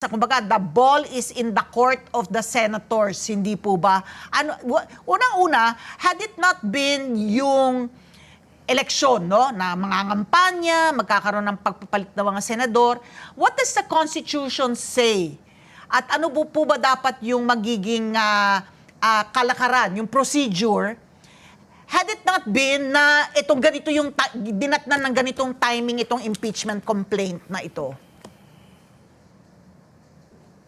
Sa kumbaga, the ball is in the court of the senators, hindi po ba? Ano, unang-una, had it not been yung eleksyon, no, na mga ngampanya, magkakaroon ng pagpapalit ng mga senador, what does the Constitution say? At ano po, po ba dapat yung magiging ah, ah, kalakaran, yung procedure had it not been na itong ganito yung dinatnan ng ganitong timing itong impeachment complaint na ito?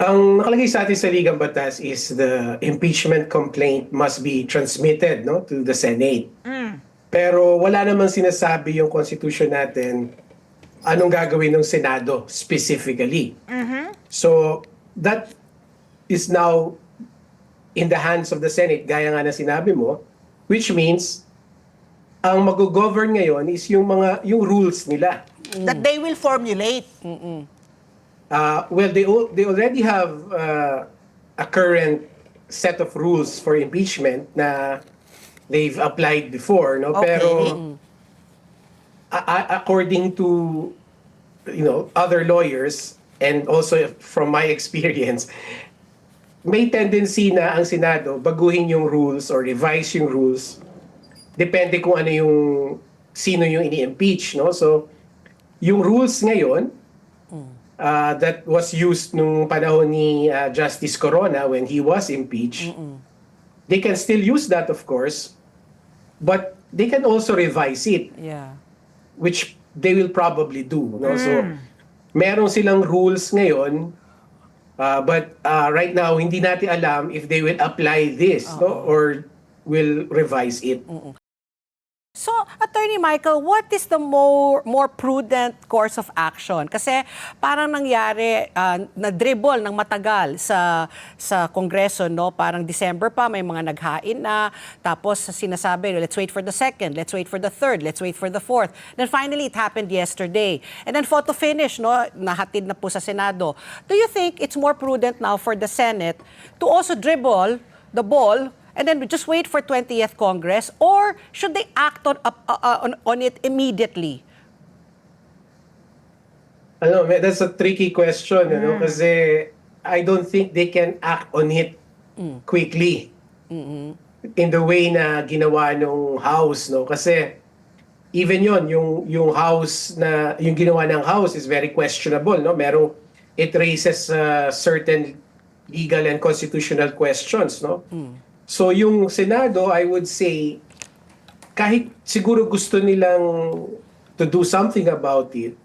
Ang nakalagay sa atin sa Ligang Batas is the impeachment complaint must be transmitted no to the Senate. Pero wala namang sinasabi yung constitution natin anong gagawin ng Senado specifically. So that is now in the hands of the Senate gaya nga na sinabi mo which means ang mag-govern ngayon is yung mga yung rules nila. That they will formulate. Uh, well, they they already have uh, a current set of rules for impeachment na they've applied before, no? Okay. Pero a- a- according to you know other lawyers and also from my experience, may tendency na ang Senado baguhin yung rules or revise yung rules depende kung ano yung sino yung ini-impeach, no? So yung rules ngayon uh, that was used nung panahon ni uh, Justice Corona when he was impeached. They can still use that, of course, but they can also revise it, Yeah. which they will probably do. No? So, meron silang rules ngayon, uh, but uh, right now, hindi natin alam if they will apply this no? or will revise it. So, Attorney Michael, what is the more more prudent course of action? Kasi parang nangyari ah, na dribble ng matagal sa sa Kongreso, no? Parang December pa may mga naghain na tapos sinasabi, let's wait for the second, let's wait for the third, let's wait for the fourth. Then finally it happened yesterday. And then photo finish, no? Nahatid na po sa Senado. Do you think it's more prudent now for the Senate to also dribble the ball and then just wait for 20th Congress or should they act on, uh, uh, on, on it immediately? Ano, that's a tricky question, ano, kasi I don't think they can act on it quickly. In the way na ginawa nung House, no? Kasi even yon yung yung House na yung ginawa ng House is very questionable, no? Merong it raises uh, certain legal and constitutional questions, no? So yung Senado, I would say kahit siguro gusto nilang to do something about it,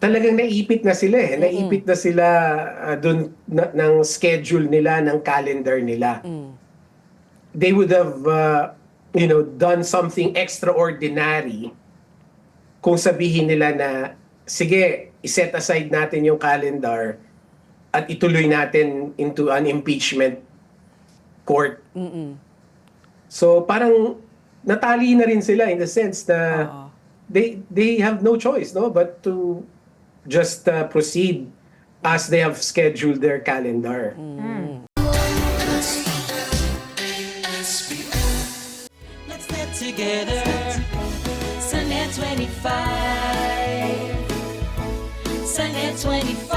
talagang naipit na sila eh. Naipit na sila uh, dun na, ng schedule nila, ng calendar nila. They would have, uh, you know, done something extraordinary kung sabihin nila na, sige, iset aside natin yung calendar at ituloy natin into an impeachment court. Mm-mm. So parang natali na rin sila in the sense na Oo. they they have no choice no but to just uh, proceed as they have scheduled their calendar. Mm. Let's knit together. Sunday 25. Sunday 25.